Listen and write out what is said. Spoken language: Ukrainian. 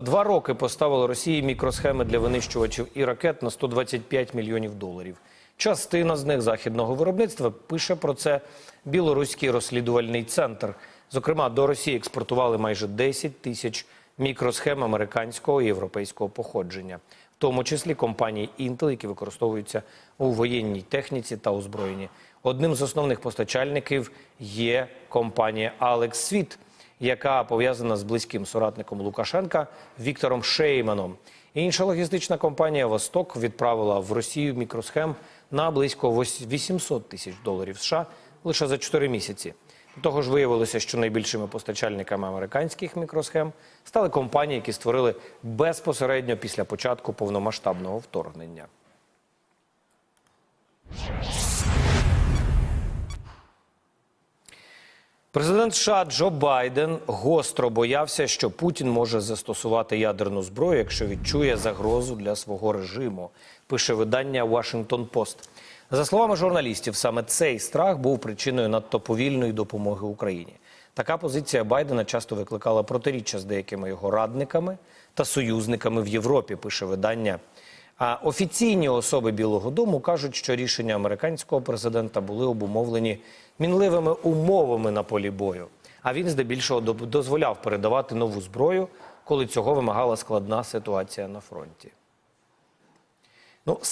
Два роки поставили Росії мікросхеми для винищувачів і ракет на 125 мільйонів доларів. Частина з них західного виробництва пише про це білоруський розслідувальний центр. Зокрема, до Росії експортували майже 10 тисяч мікросхем американського і європейського походження, в тому числі компанії Intel, які використовуються у воєнній техніці та озброєнні. Одним з основних постачальників є компанія Alex Світ яка пов'язана з близьким соратником Лукашенка Віктором Шейманом. Інша логістична компанія Восток відправила в Росію мікросхем на близько 800 тисяч доларів США лише за 4 місяці. До того ж, виявилося, що найбільшими постачальниками американських мікросхем стали компанії, які створили безпосередньо після початку повномасштабного вторгнення. Президент США Джо Байден гостро боявся, що Путін може застосувати ядерну зброю, якщо відчує загрозу для свого режиму. Пише видання Washington Post. За словами журналістів, саме цей страх був причиною надто повільної допомоги Україні. Така позиція Байдена часто викликала протиріччя з деякими його радниками та союзниками в Європі. Пише видання. А офіційні особи Білого Дому кажуть, що рішення американського президента були обумовлені мінливими умовами на полі бою. А він здебільшого дозволяв передавати нову зброю, коли цього вимагала складна ситуація на фронті. Ну,